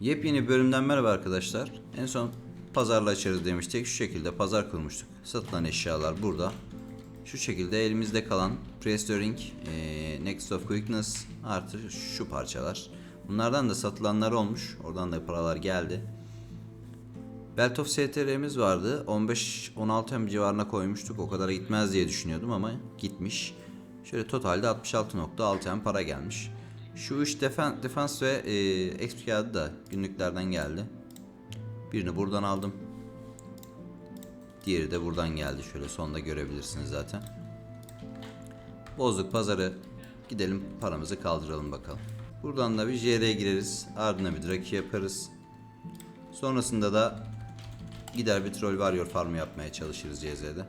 Yepyeni bir bölümden merhaba arkadaşlar. En son pazarla açarız demiştik. Şu şekilde pazar kurmuştuk. Satılan eşyalar burada. Şu şekilde elimizde kalan Prestoring, eee Next of Quickness artı şu parçalar. Bunlardan da satılanlar olmuş. Oradan da paralar geldi. Belt of STR'miz vardı. 15-16 M civarına koymuştuk. O kadar gitmez diye düşünüyordum ama gitmiş. Şöyle totalde 66.6 M para gelmiş. Şu 3 defen, defans ve e, exp kağıdı da günlüklerden geldi. Birini buradan aldım. Diğeri de buradan geldi. Şöyle sonda görebilirsiniz zaten. Bozduk pazarı. Gidelim paramızı kaldıralım bakalım. Buradan da bir JR'ye gireriz. Ardına bir Draki yaparız. Sonrasında da gider bir Troll Warrior farmı yapmaya çalışırız CZ'de.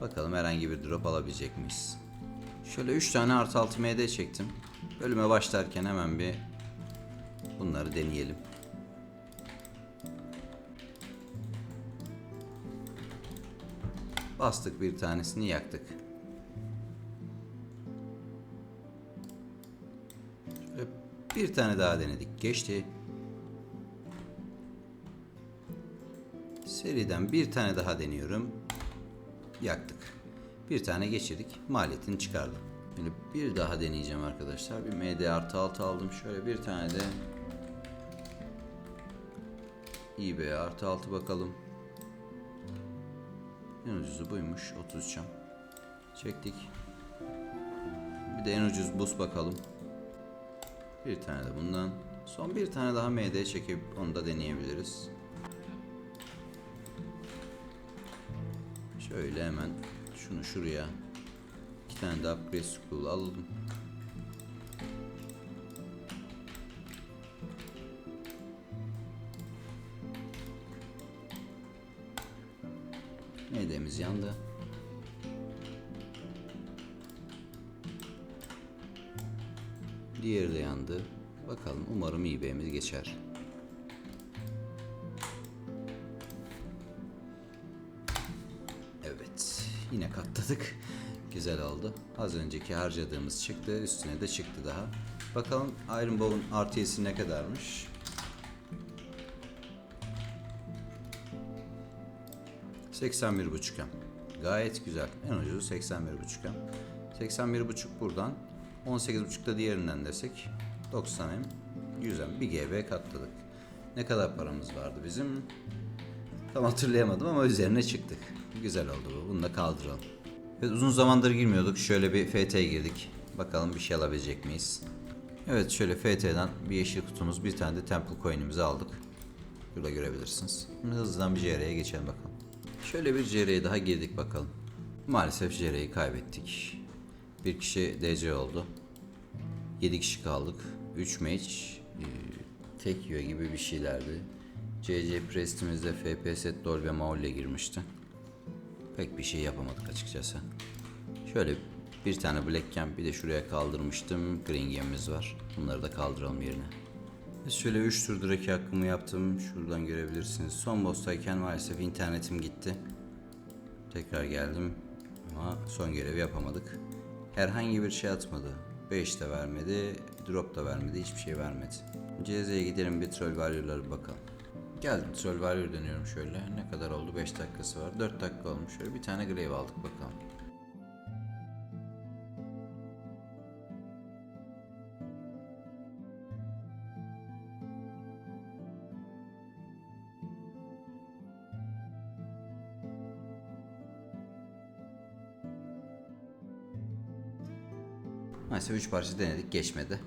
Bakalım herhangi bir drop alabilecek miyiz? Şöyle 3 tane artı 6 MD çektim. Bölüme başlarken hemen bir bunları deneyelim. Bastık bir tanesini yaktık. Şöyle bir tane daha denedik. Geçti. Seriden bir tane daha deniyorum. Yaktık. Bir tane geçirdik. Maliyetini çıkardım. Şimdi bir daha deneyeceğim arkadaşlar. Bir MD artı 6 aldım. Şöyle bir tane de eBay artı 6 bakalım. En ucuzu buymuş. 33 cam. Çektik. Bir de en ucuz bus bakalım. Bir tane de bundan. Son bir tane daha MD çekip onu da deneyebiliriz. Şöyle hemen şunu şuraya iki tane daha upgrade scroll alalım. Nedemiz yandı. Diğeri de yandı. Bakalım umarım eBay'imiz geçer. Yine katladık. Güzel oldu. Az önceki harcadığımız çıktı. Üstüne de çıktı daha. Bakalım Iron Bow'un RTS'i ne kadarmış? ...81.5 M. Gayet güzel. En ucuzu 81.5 M. 81.5 buradan. 18.5 da diğerinden desek... ...90 M. 100 M. Bir GB katladık. Ne kadar paramız vardı bizim? Tam hatırlayamadım ama üzerine çıktık. Güzel oldu bu. Bunu da kaldıralım. Evet, uzun zamandır girmiyorduk. Şöyle bir FT'ye girdik. Bakalım bir şey alabilecek miyiz? Evet şöyle FT'den bir yeşil kutumuz bir tane de Temple Coin'imizi aldık. Burada görebilirsiniz. Hızlıdan bir JR'ye geçelim bakalım. Şöyle bir JR'ye daha girdik bakalım. Maalesef JR'yi kaybettik. Bir kişi DC oldu. 7 kişi kaldık. 3 match. e, Tek yiyor gibi bir şeylerdi. CC Prest'imizde FPS Dol ve Maul ile girmişti. Pek bir şey yapamadık açıkçası. Şöyle bir tane Black Camp bir de şuraya kaldırmıştım. Green Gem'imiz var. Bunları da kaldıralım yerine. Şöyle 3 tur direkt hakkımı yaptım. Şuradan görebilirsiniz. Son boss'tayken maalesef internetim gitti. Tekrar geldim. Ama son görevi yapamadık. Herhangi bir şey atmadı. 5 de vermedi. Drop da vermedi. Hiçbir şey vermedi. CZ'ye gidelim bir Troll Warrior'lara bakalım. Geldim Warrior dönüyorum şöyle. Ne kadar oldu? 5 dakikası var. 4 dakika olmuş. Şöyle bir tane Glaive aldık bakalım. Maalesef 3 parça denedik geçmedi.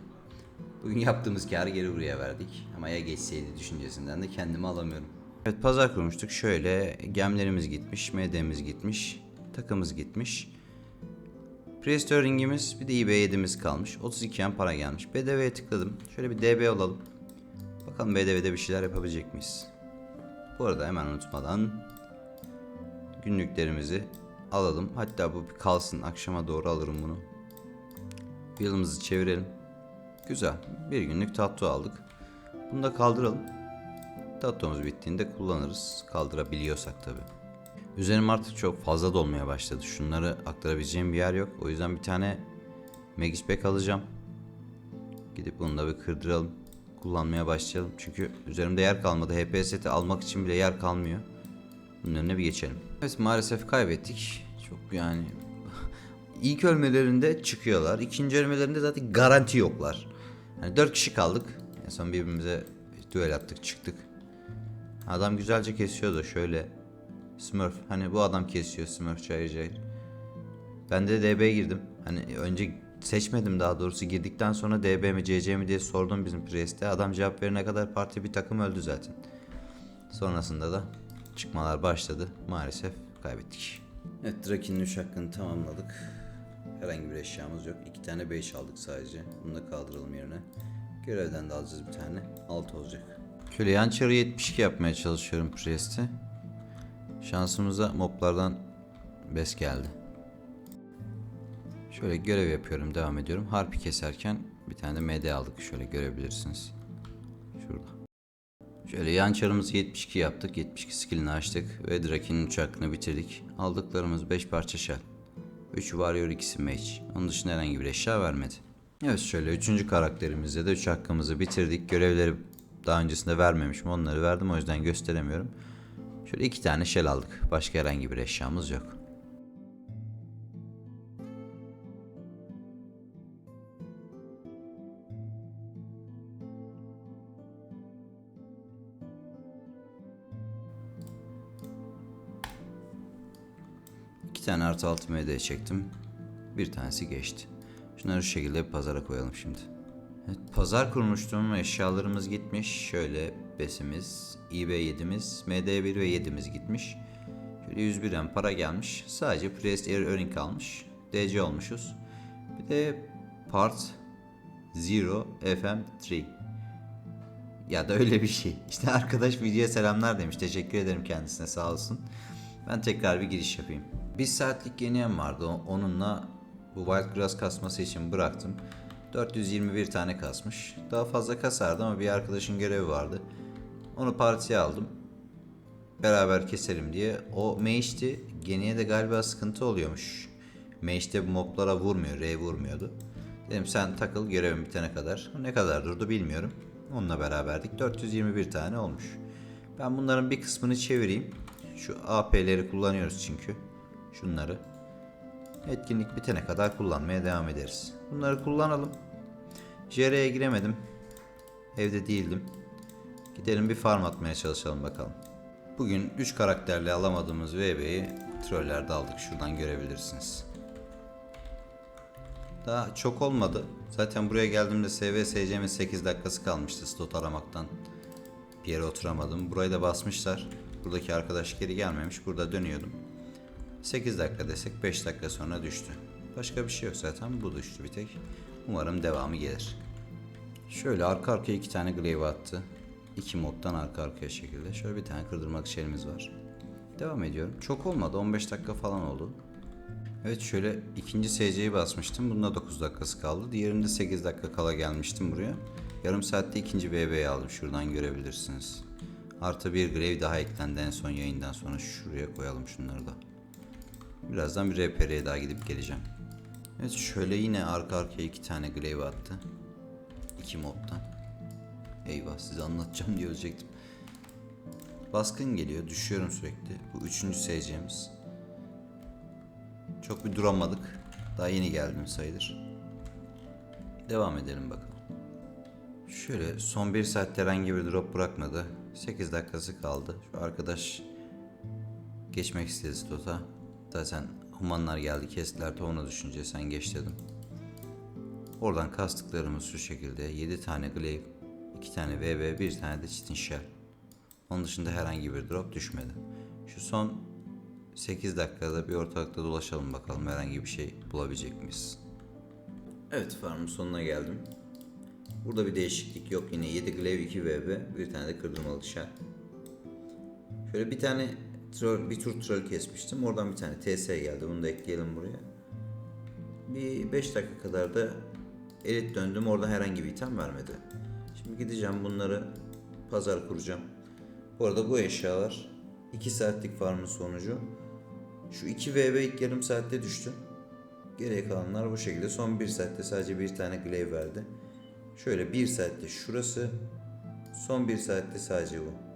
Bugün yaptığımız karı geri buraya verdik. Ama ya geçseydi düşüncesinden de kendimi alamıyorum. Evet pazar kurmuştuk. Şöyle gemlerimiz gitmiş, MD'miz gitmiş, takımız gitmiş. Prestoring'imiz bir de eBay 7'miz kalmış. 32 yen para gelmiş. BDV'ye tıkladım. Şöyle bir DB olalım. Bakalım BDV'de bir şeyler yapabilecek miyiz? Bu arada hemen unutmadan günlüklerimizi alalım. Hatta bu bir kalsın. Akşama doğru alırım bunu. Yılımızı çevirelim. Güzel. Bir günlük tatlı aldık. Bunu da kaldıralım. Tatlımız bittiğinde kullanırız. Kaldırabiliyorsak tabi. Üzerim artık çok fazla dolmaya başladı. Şunları aktarabileceğim bir yer yok. O yüzden bir tane Magis Pack alacağım. Gidip bunu da bir kırdıralım. kullanmaya başlayalım. Çünkü üzerimde yer kalmadı. HP seti almak için bile yer kalmıyor. Bunun önüne bir geçelim. Evet maalesef kaybettik. Çok yani ilk ölmelerinde çıkıyorlar. İkinci ölmelerinde zaten garanti yoklar. Hani dört kişi kaldık. En son birbirimize düel attık çıktık. Adam güzelce kesiyordu şöyle. Smurf. Hani bu adam kesiyor Smurf çayır çayır. Ben de DB'ye girdim. Hani önce seçmedim daha doğrusu girdikten sonra DB mi CC mi diye sordum bizim Priest'e. Adam cevap verene kadar parti bir takım öldü zaten. Sonrasında da çıkmalar başladı. Maalesef kaybettik. Evet Drakin'in 3 hakkını tamamladık. Herhangi bir eşyamız yok. İki tane 5 aldık sadece. Bunu da kaldıralım yerine. Görevden de alacağız bir tane. 6 olacak. Şöyle yan çarı 72 yapmaya çalışıyorum Priest'e. Şansımıza moblardan bes geldi. Şöyle görev yapıyorum, devam ediyorum. Harpi keserken bir tane de MD aldık. Şöyle görebilirsiniz. Şurada. Şöyle yan çarımızı 72 yaptık. 72 skillini açtık ve Draken'in uçakını bitirdik. Aldıklarımız 5 parça shell. 3 warrior 2'si mage. Onun dışında herhangi bir eşya vermedi. Evet şöyle 3. karakterimizde de 3 hakkımızı bitirdik. Görevleri daha öncesinde vermemişim. Onları verdim o yüzden gösteremiyorum. Şöyle 2 tane shell aldık. Başka herhangi bir eşyamız yok. Tane artı altı MD çektim. Bir tanesi geçti. Şunları şu şekilde bir pazara koyalım şimdi. Evet, pazar kurmuştum. Eşyalarımız gitmiş. Şöyle besimiz, IB7'miz, MD1 ve 7'miz gitmiş. Şöyle 101 M para gelmiş. Sadece Priest Air Earning kalmış. DC olmuşuz. Bir de Part Zero FM3. Ya da öyle bir şey. İşte arkadaş videoya selamlar demiş. Teşekkür ederim kendisine sağ olsun. Ben tekrar bir giriş yapayım. Bir saatlik yeniyem vardı. Onunla bu Wild Grass kasması için bıraktım. 421 tane kasmış. Daha fazla kasardı ama bir arkadaşın görevi vardı. Onu partiye aldım. Beraber keselim diye. O Mage'ti. Geniye de galiba sıkıntı oluyormuş. Mage'de bu moblara vurmuyor. R vurmuyordu. Dedim sen takıl görevim bitene kadar. Ne kadar durdu bilmiyorum. Onunla beraberdik. 421 tane olmuş. Ben bunların bir kısmını çevireyim. Şu AP'leri kullanıyoruz çünkü. Şunları. Etkinlik bitene kadar kullanmaya devam ederiz. Bunları kullanalım. JR'ye giremedim. Evde değildim. Gidelim bir farm atmaya çalışalım bakalım. Bugün 3 karakterle alamadığımız VB'yi trollerde aldık. Şuradan görebilirsiniz. Daha çok olmadı. Zaten buraya geldiğimde SVSC'min 8 dakikası kalmıştı slot aramaktan. Bir yere oturamadım. Burayı da basmışlar. Buradaki arkadaş geri gelmemiş. Burada dönüyordum. 8 dakika desek 5 dakika sonra düştü. Başka bir şey yok zaten. Bu düştü bir tek. Umarım devamı gelir. Şöyle arka arkaya iki tane glaive attı. İki moddan arka arkaya şekilde. Şöyle bir tane kırdırmak şeyimiz var. Devam ediyorum. Çok olmadı. 15 dakika falan oldu. Evet şöyle ikinci SC'yi basmıştım. Bunda 9 dakikası kaldı. Diğerinde 8 dakika kala gelmiştim buraya. Yarım saatte ikinci BB'yi aldım. Şuradan görebilirsiniz. Artı bir grave daha eklendi en son yayından sonra. Şuraya koyalım şunları da. Birazdan bir RPR'ye daha gidip geleceğim. Evet şöyle yine arka arkaya iki tane glaive attı. İki moddan. Eyvah size anlatacağım diye ölecektim. Baskın geliyor. Düşüyorum sürekli. Bu üçüncü SC'miz. Çok bir duramadık. Daha yeni geldim sayılır. Devam edelim bakalım. Şöyle son bir saatte herhangi bir drop bırakmadı. 8 dakikası kaldı. Şu arkadaş geçmek istedi slota. Zaten humanlar geldi kestiler tavuğuna düşünce sen geç dedim. Oradan kastıklarımız şu şekilde 7 tane glaive, 2 tane VV, 1 tane de chitin shell. Onun dışında herhangi bir drop düşmedi. Şu son 8 dakikada bir ortalıkta dolaşalım bakalım herhangi bir şey bulabilecek miyiz? Evet farmın sonuna geldim. Burada bir değişiklik yok yine 7 glaive 2 VB bir tane de kırdırmalı shell. Şöyle bir tane troll, bir tur troll kesmiştim. Oradan bir tane TS geldi. Bunu da ekleyelim buraya. Bir 5 dakika kadar da elit döndüm. Orada herhangi bir item vermedi. Şimdi gideceğim bunları pazar kuracağım. Bu arada bu eşyalar 2 saatlik farmın sonucu. Şu 2 VB ilk yarım saatte düştü. Geriye kalanlar bu şekilde. Son 1 saatte sadece bir tane glaive verdi. Şöyle 1 saatte şurası Son bir saatte sadece bu.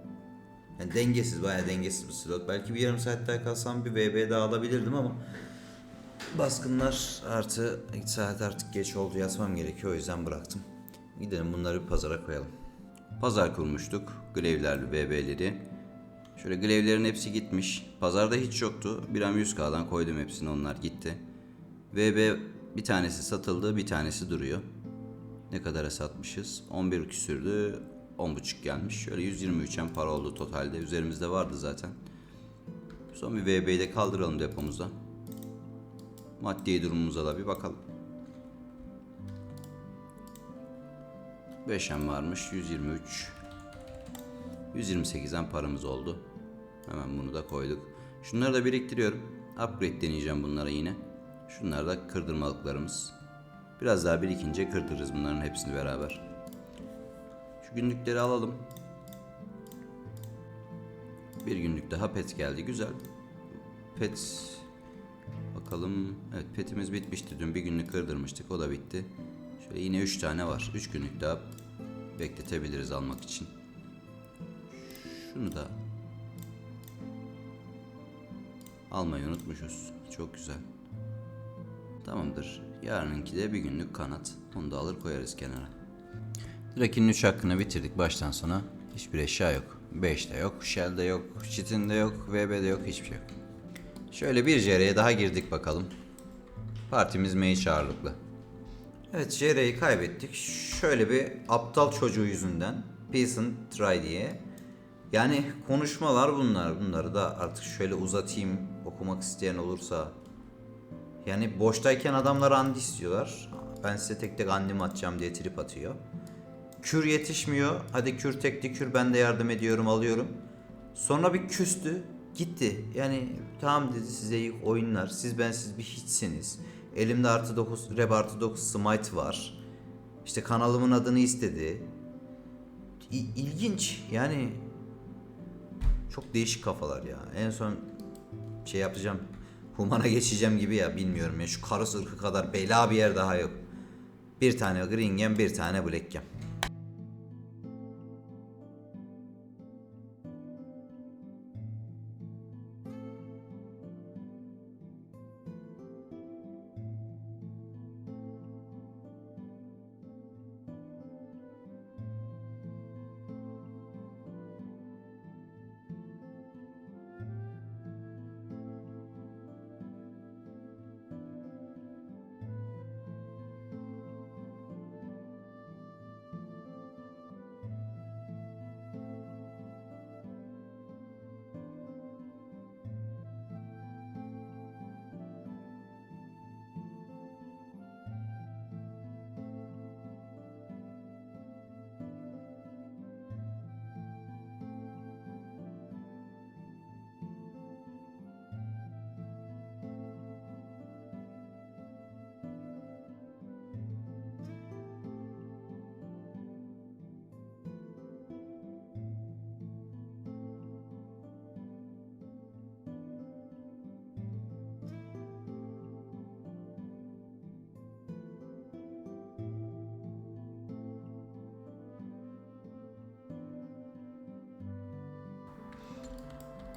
Yani dengesiz, bayağı dengesiz bir slot. Belki bir yarım saat daha kalsam bir VB daha alabilirdim ama baskınlar artı saat artık geç oldu yatmam gerekiyor o yüzden bıraktım. Gidelim bunları bir pazara koyalım. Pazar kurmuştuk. Glevlerli VB'leri. Şöyle glevlerin hepsi gitmiş. Pazarda hiç yoktu. Bir an 100K'dan koydum hepsini onlar gitti. VB bir tanesi satıldı bir tanesi duruyor. Ne kadara satmışız? 11 küsürdü. 10.5 gelmiş. Şöyle 123 en para oldu totalde. Üzerimizde vardı zaten. Son bir VB'yi de kaldıralım depomuza. Maddi durumumuza da bir bakalım. 5M varmış. 123. 128'den paramız oldu. Hemen bunu da koyduk. Şunları da biriktiriyorum. Upgrade deneyeceğim bunlara yine. Şunlar da kırdırmalıklarımız. Biraz daha birikince kırdırırız bunların hepsini beraber. Günlükleri alalım. Bir günlük daha pet geldi. Güzel. Pet bakalım. Evet petimiz bitmişti. Dün bir günlük kırdırmıştık. O da bitti. Şöyle yine 3 tane var. 3 günlük daha bekletebiliriz almak için. Şunu da almayı unutmuşuz. Çok güzel. Tamamdır. Yarınınki de bir günlük kanat. Onu da alır koyarız kenara. Draki'nin 3 hakkını bitirdik baştan sona. Hiçbir eşya yok. 5'te yok, Shell'de yok, Cheat'inde yok, VB'de yok, hiçbir şey yok. Şöyle bir JR'ye daha girdik bakalım. Partimiz mage ağırlıklı. Evet JR'yi kaybettik. Şöyle bir aptal çocuğu yüzünden. Peasant try diye. Yani konuşmalar bunlar. Bunları da artık şöyle uzatayım. Okumak isteyen olursa yani boştayken adamlar andi istiyorlar. Ben size tek tek andimi atacağım diye trip atıyor. Kür yetişmiyor. Hadi kür tekli kür ben de yardım ediyorum alıyorum. Sonra bir küstü. Gitti. Yani tamam dedi size iyi oyunlar. Siz ben siz bir hiçsiniz. Elimde artı 9 rep artı 9 smite var. İşte kanalımın adını istedi. İ- ilginç yani çok değişik kafalar ya. En son şey yapacağım. Humana geçeceğim gibi ya bilmiyorum ya. Şu karus ırkı kadar bela bir yer daha yok. Bir tane green gem, bir tane black gem.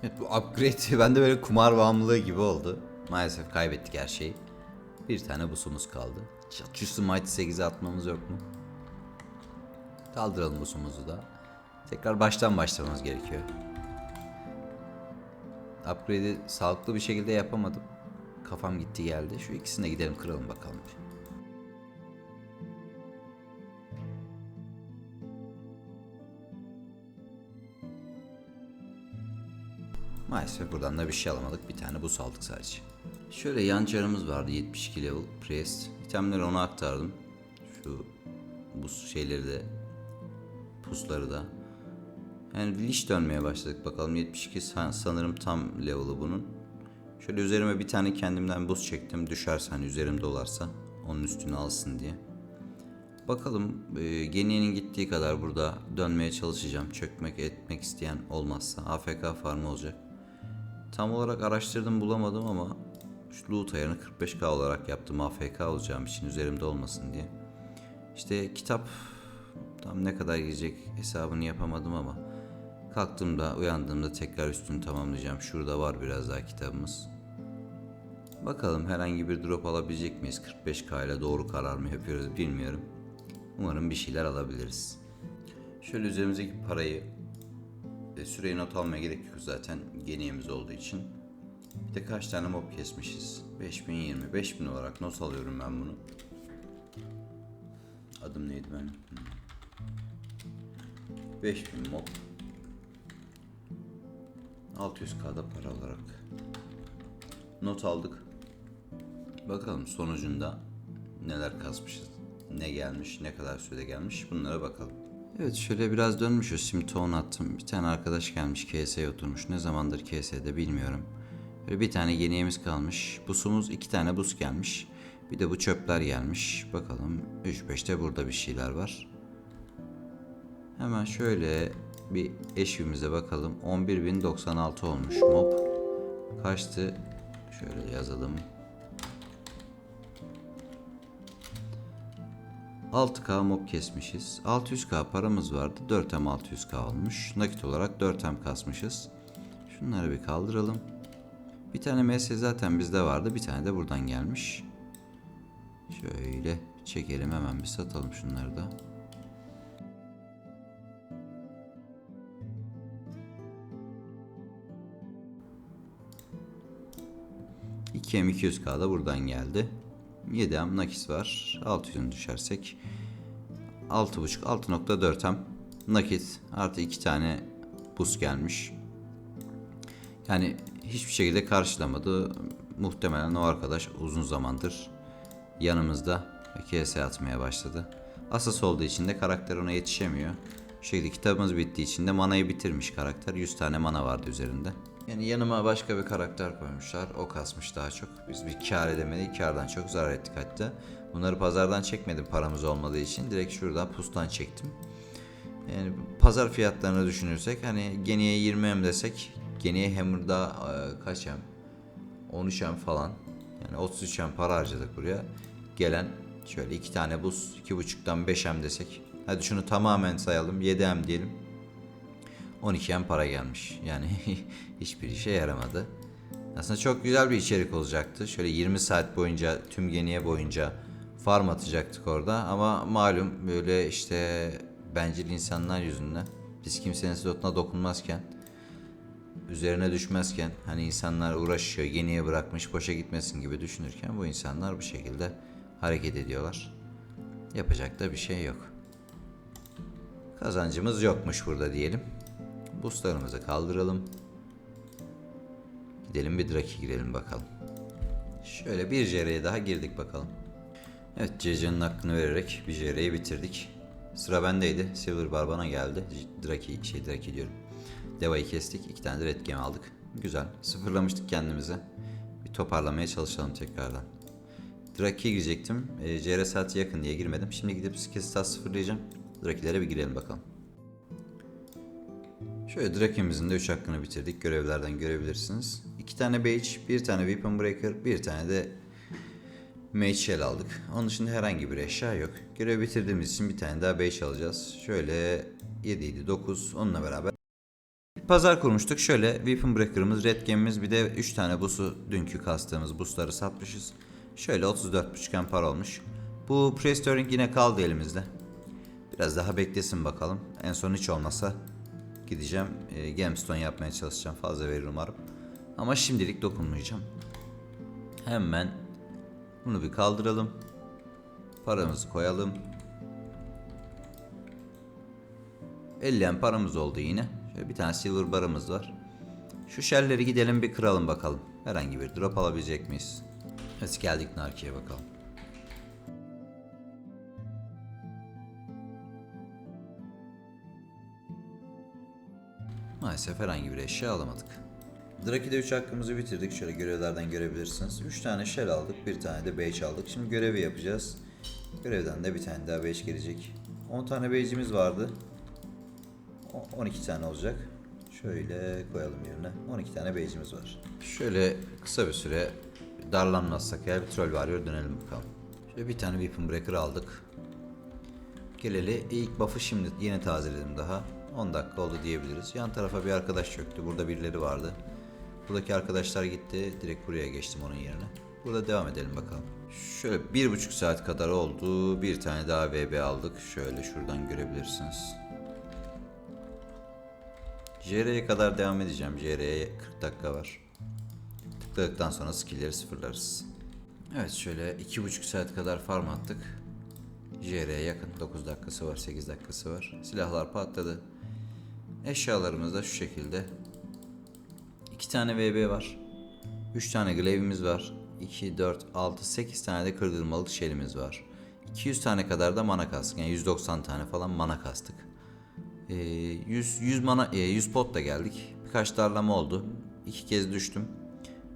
Evet bu upgrade bende böyle kumar bağımlılığı gibi oldu. Maalesef kaybettik her şeyi. Bir tane busumuz kaldı. Şu smite 8'e atmamız yok mu? Kaldıralım busumuzu da. Tekrar baştan başlamamız gerekiyor. Upgrade'i sağlıklı bir şekilde yapamadım. Kafam gitti geldi. Şu ikisini de gidelim kıralım bakalım. Maalesef buradan da bir şey alamadık. Bir tane buz aldık sadece. Şöyle yan çarımız vardı 72 level priest. İtemleri ona aktardım. Şu buz şeyleri de pusları da. Yani liş dönmeye başladık bakalım 72 san- sanırım tam level'ı bunun. Şöyle üzerime bir tane kendimden buz çektim. Düşerse hani üzerimde olarsa onun üstünü alsın diye. Bakalım e, Geniye'nin gittiği kadar burada dönmeye çalışacağım. Çökmek etmek isteyen olmazsa AFK farmı olacak. Tam olarak araştırdım bulamadım ama şu loot ayarını 45k olarak yaptım AFK olacağım için üzerimde olmasın diye. İşte kitap Tam ne kadar gidecek hesabını yapamadım ama kalktığımda uyandığımda tekrar üstünü tamamlayacağım. Şurada var biraz daha kitabımız. Bakalım herhangi bir drop alabilecek miyiz? 45k ile doğru karar mı yapıyoruz bilmiyorum. Umarım bir şeyler alabiliriz. Şöyle üzerimizdeki parayı e, süreyi not almaya gerek yok zaten geniyemiz olduğu için. Bir de kaç tane mob kesmişiz? 5020. 5000 olarak not alıyorum ben bunu. Adım neydi? Hmm. 5000 mob. 600k'da para olarak. Not aldık. Bakalım sonucunda neler kasmışız. Ne gelmiş, ne kadar sürede gelmiş bunlara bakalım. Evet şöyle biraz dönmüşüz. Şimdi ton attım. Bir tane arkadaş gelmiş KS'ye oturmuş. Ne zamandır KS'de bilmiyorum. Böyle bir tane yeniğimiz kalmış. Busumuz iki tane bus gelmiş. Bir de bu çöpler gelmiş. Bakalım 3-5'te burada bir şeyler var. Hemen şöyle bir eşvimize bakalım. 11.096 olmuş mob. Kaçtı? Şöyle yazalım. 6K mob kesmişiz. 600K paramız vardı. 4M 600K olmuş. Nakit olarak 4M kasmışız. Şunları bir kaldıralım. Bir tane MS zaten bizde vardı. Bir tane de buradan gelmiş. Şöyle çekelim hemen bir satalım şunları da. İki M 200K da buradan geldi. 7M nakis var. 600'ünü düşersek 6.5 6.4M nakit artı 2 tane bus gelmiş. Yani hiçbir şekilde karşılamadı. Muhtemelen o arkadaş uzun zamandır yanımızda ve KS atmaya başladı. Asas olduğu için de karakter ona yetişemiyor. Bu şekilde kitabımız bittiği için de manayı bitirmiş karakter. 100 tane mana vardı üzerinde. Yani yanıma başka bir karakter koymuşlar. O kasmış daha çok. Biz bir kar edemedik. Kardan çok zarar ettik hatta. Bunları pazardan çekmedim paramız olmadığı için. Direkt şuradan pustan çektim. Yani pazar fiyatlarını düşünürsek hani geniye 20 M desek geniye Hammer'da e, kaç M? 13 M falan. Yani 33 M para harcadık buraya. Gelen şöyle iki tane buz 2.5'tan 5 M desek. Hadi şunu tamamen sayalım 7 M diyelim. 12 M para gelmiş. Yani hiçbir işe yaramadı. Aslında çok güzel bir içerik olacaktı. Şöyle 20 saat boyunca tüm geniye boyunca farm atacaktık orada. Ama malum böyle işte bencil insanlar yüzünden biz kimsenin slotuna dokunmazken üzerine düşmezken hani insanlar uğraşıyor geniye bırakmış boşa gitmesin gibi düşünürken bu insanlar bu şekilde hareket ediyorlar. Yapacak da bir şey yok. Kazancımız yokmuş burada diyelim. Boostlarımızı kaldıralım. Gidelim bir Draki girelim bakalım. Şöyle bir JR'ye daha girdik bakalım. Evet CC'nin hakkını vererek bir JR'yi bitirdik. Sıra bendeydi. Silver Bar bana geldi. Draki, şey Draki diyorum. Deva'yı kestik. iki tane de Red Gem aldık. Güzel. Sıfırlamıştık kendimize. Bir toparlamaya çalışalım tekrardan. Draki'ye girecektim. E, CR saati yakın diye girmedim. Şimdi gidip skillstat sıfırlayacağım. Draki'lere bir girelim bakalım. Şöyle Draki'mizin de 3 hakkını bitirdik. Görevlerden görebilirsiniz. 2 tane Beige, bir tane Weapon Breaker, bir tane de Mage Shell aldık. Onun dışında herhangi bir eşya yok. Görev bitirdiğimiz için bir tane daha Beige alacağız. Şöyle 7 idi 9 onunla beraber. Pazar kurmuştuk. Şöyle Weapon Breaker'ımız, Red Gem'imiz bir de 3 tane busu dünkü kastığımız busları satmışız. Şöyle 34.5 para olmuş. Bu Prestoring yine kaldı elimizde. Biraz daha beklesin bakalım. En son hiç olmasa gideceğim. E, gemstone yapmaya çalışacağım. Fazla verir umarım. Ama şimdilik dokunmayacağım. Hemen bunu bir kaldıralım. Paramızı koyalım. 50 en paramız oldu yine. Şöyle bir tane silver barımız var. Şu shellleri gidelim bir kıralım bakalım. Herhangi bir drop alabilecek miyiz? Hadi geldik Narki'ye bakalım. Maalesef herhangi bir eşya alamadık. Draki'de 3 hakkımızı bitirdik. Şöyle görevlerden görebilirsiniz. 3 tane shell aldık. Bir tane de beige aldık. Şimdi görevi yapacağız. Görevden de bir tane daha beige gelecek. 10 tane beige'imiz vardı. O- 12 tane olacak. Şöyle koyalım yerine. 12 tane beige'imiz var. Şöyle kısa bir süre darlanmazsak eğer bir troll varıyor dönelim bakalım. Şöyle bir tane weapon breaker aldık. Geleli ilk buff'ı şimdi yeni tazeledim daha. 10 dakika oldu diyebiliriz. Yan tarafa bir arkadaş çöktü. Burada birileri vardı. Buradaki arkadaşlar gitti. Direkt buraya geçtim onun yerine. Burada devam edelim bakalım. Şöyle bir buçuk saat kadar oldu. Bir tane daha VB aldık. Şöyle şuradan görebilirsiniz. JR'ye kadar devam edeceğim. JR'ye 40 dakika var. Tıkladıktan sonra skill'leri sıfırlarız. Evet şöyle iki buçuk saat kadar farm attık. JR'ye yakın 9 dakikası var 8 dakikası var. Silahlar patladı. Eşyalarımız da şu şekilde. 2 tane VB var. 3 tane glaive'imiz var. 2, 4, 6, 8 tane de kırdırmalık şelimiz var. 200 tane kadar da mana kastık. Yani 190 tane falan mana kastık. Ee, 100, 100 mana, e, 100 pot da geldik. Birkaç darlama oldu. İki kez düştüm.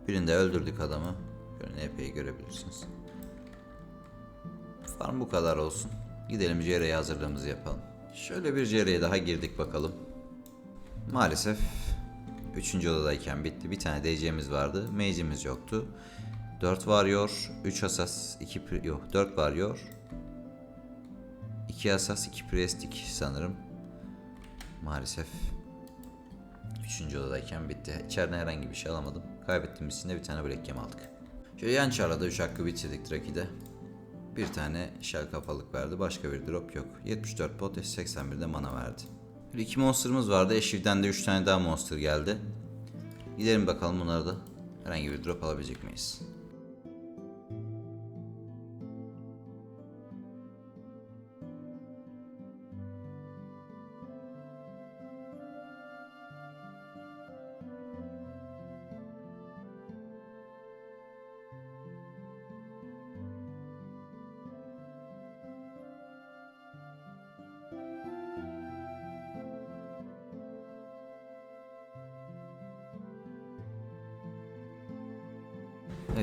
Birinde öldürdük adamı. Şöyle epey görebilirsiniz. Farm bu kadar olsun. Gidelim CR'ye hazırlığımızı yapalım. Şöyle bir CR'ye daha girdik bakalım. Maalesef 3. odadayken bitti. Bir tane DC'miz vardı. Mage'imiz yoktu. 4 warrior, 3 asas, 2 pri- yok 4 warrior. 2 asas, 2 priestik sanırım. Maalesef 3. odadayken bitti. İçeriden herhangi bir şey alamadım. Kaybettiğimiz için de bir tane black gem aldık. Şöyle yan çarada 3 hakkı bitirdik Draki'de. Bir tane shell kafalık verdi. Başka bir drop yok. 74 pot 81'de mana verdi. Bir iki monster'ımız vardı. Eşiv'den de 3 tane daha monster geldi. Gidelim bakalım bunları da herhangi bir drop alabilecek miyiz?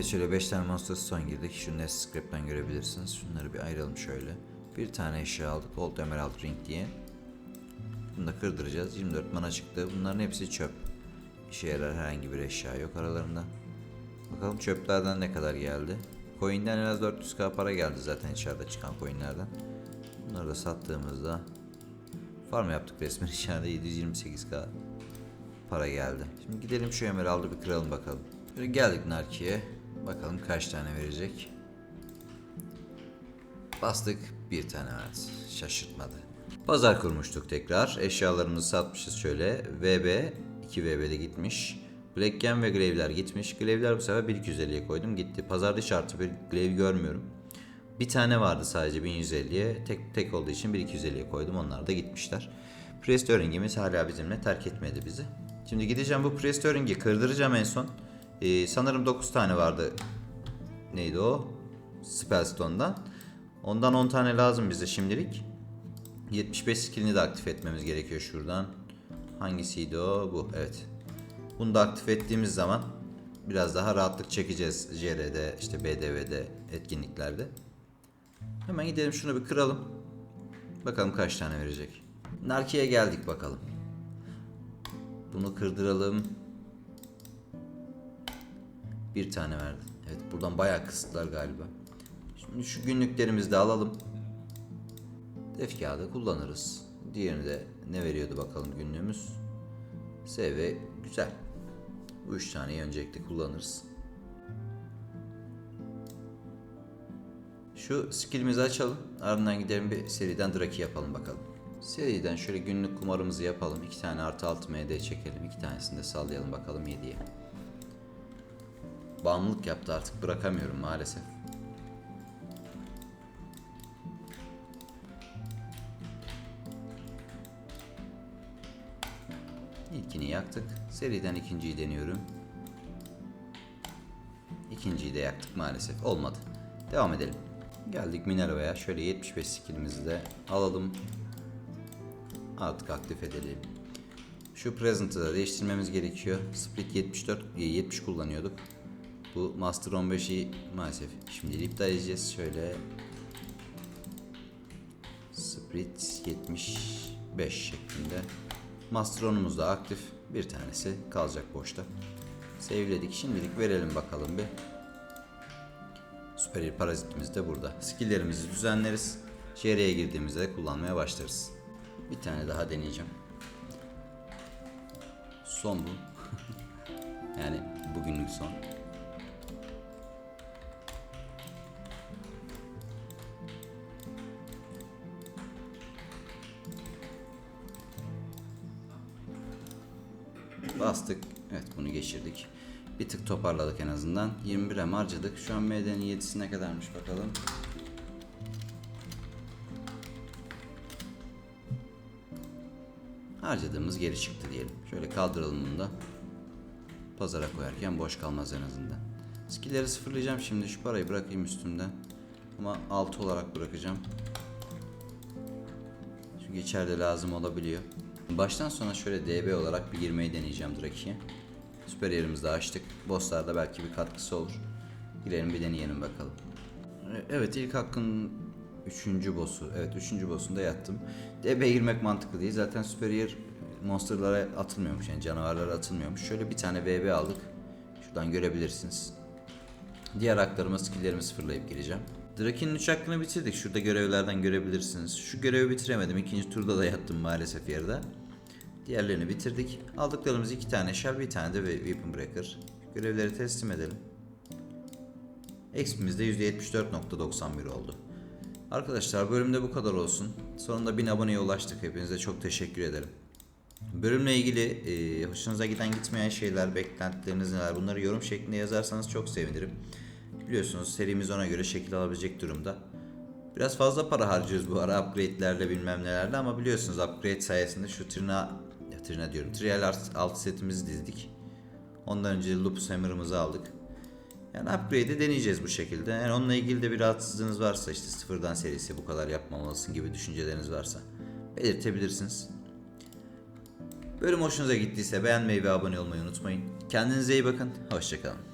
Evet şöyle 5 tane Monster Stone girdik. Şu Nest Scrap'ten görebilirsiniz. Şunları bir ayıralım şöyle. Bir tane eşya aldık. Old Emerald Ring diye. Bunu da kırdıracağız. 24 mana çıktı. Bunların hepsi çöp. İşe yarar herhangi bir eşya yok aralarında. Bakalım çöplerden ne kadar geldi. Coin'den en az 400k para geldi zaten içeride çıkan coin'lerden. Bunları da sattığımızda farm yaptık resmen içeride 728k para geldi. Şimdi gidelim şu emeraldı bir kıralım bakalım. Şöyle geldik Narki'ye. Bakalım kaç tane verecek. Bastık bir tane verdi. Şaşırtmadı. Pazar kurmuştuk tekrar. Eşyalarımızı satmışız şöyle. VB 2 VB'de gitmiş. Black Gem ve Grave'ler gitmiş. Grave'ler bu sefer 1250'ye koydum gitti. Pazarda hiç artı bir Glaive görmüyorum. Bir tane vardı sadece 1150'ye. Tek tek olduğu için 1250'ye koydum. Onlar da gitmişler. Prestoring'imiz hala bizimle terk etmedi bizi. Şimdi gideceğim bu Prestoring'i kırdıracağım en son. Ee, sanırım 9 tane vardı. Neydi o? Spellstone'dan. Ondan 10 tane lazım bize şimdilik. 75 skillini de aktif etmemiz gerekiyor şuradan. Hangisiydi o? Bu. Evet. Bunu da aktif ettiğimiz zaman biraz daha rahatlık çekeceğiz JR'de, işte BDV'de, etkinliklerde. Hemen gidelim şunu bir kıralım. Bakalım kaç tane verecek. Narki'ye geldik bakalım. Bunu kırdıralım. Bir tane verdi. Evet buradan bayağı kısıtlar galiba. Şimdi şu günlüklerimizi de alalım. Def kağıdı kullanırız. Diğerini de ne veriyordu bakalım günlüğümüz. SV güzel. Bu üç taneyi öncelikle kullanırız. Şu skillimizi açalım. Ardından gidelim bir seriden Draki yapalım bakalım. Seriden şöyle günlük kumarımızı yapalım. İki tane artı altı MD çekelim. İki tanesini de sallayalım bakalım 7'ye. Bağımlılık yaptı artık bırakamıyorum maalesef. İlkini yaktık. Seriden ikinciyi deniyorum. İkinciyi de yaktık maalesef. Olmadı. Devam edelim. Geldik Minerva'ya. Şöyle 75 skillimizi de alalım. Artık aktif edelim. Şu present'ı da değiştirmemiz gerekiyor. Split 74, e, 70 kullanıyorduk. Bu Master 15'i maalesef şimdi iptal edeceğiz. Şöyle Split 75 şeklinde. Master 10'umuz da aktif. Bir tanesi kalacak boşta. Save'ledik. Şimdilik verelim bakalım bir. Süper parazitimiz de burada. Skill'lerimizi düzenleriz. JR'ye girdiğimizde de kullanmaya başlarız. Bir tane daha deneyeceğim. Son bu. yani bugünlük son. Bastık. Evet bunu geçirdik. Bir tık toparladık en azından. 21 M harcadık. Şu an MD'nin 7'si ne kadarmış bakalım. Harcadığımız geri çıktı diyelim. Şöyle kaldıralım bunu da. Pazara koyarken boş kalmaz en azından. Skill'leri sıfırlayacağım şimdi. Şu parayı bırakayım üstümden. Ama 6 olarak bırakacağım. Çünkü içeride lazım olabiliyor. Baştan sona şöyle DB olarak bir girmeyi deneyeceğim Draki'ye. Süper yerimizi açtık. Bosslarda belki bir katkısı olur. Girelim bir deneyelim bakalım. E, Evet ilk hakkın 3. boss'u. Evet 3. boss'unda yattım. DB girmek mantıklı değil. Zaten Superior monsterlara atılmıyormuş. Yani canavarlara atılmıyormuş. Şöyle bir tane VB aldık. Şuradan görebilirsiniz. Diğer haklarıma skilllerimi sıfırlayıp gireceğim. Draken'in 3 hakkını bitirdik. Şurada görevlerden görebilirsiniz. Şu görevi bitiremedim. İkinci turda da yattım maalesef yerde. Diğerlerini bitirdik. Aldıklarımız iki tane shell, bir tane de weapon breaker. Görevleri teslim edelim. XP'miz de %74.91 oldu. Arkadaşlar bölümde bu kadar olsun. Sonunda 1000 aboneye ulaştık. Hepinize çok teşekkür ederim. Bölümle ilgili e, hoşunuza giden gitmeyen şeyler, beklentileriniz neler bunları yorum şeklinde yazarsanız çok sevinirim. Biliyorsunuz serimiz ona göre şekil alabilecek durumda. Biraz fazla para harcıyoruz bu ara upgrade'lerle bilmem nelerle ama biliyorsunuz upgrade sayesinde şu tırna, ya tırna diyorum, trial alt, setimizi dizdik. Ondan önce Lupus Hammer'ımızı aldık. Yani upgrade'i deneyeceğiz bu şekilde. Yani onunla ilgili de bir rahatsızlığınız varsa işte sıfırdan serisi bu kadar yapmamalısın gibi düşünceleriniz varsa belirtebilirsiniz. Bölüm hoşunuza gittiyse beğenmeyi ve abone olmayı unutmayın. Kendinize iyi bakın. Hoşçakalın.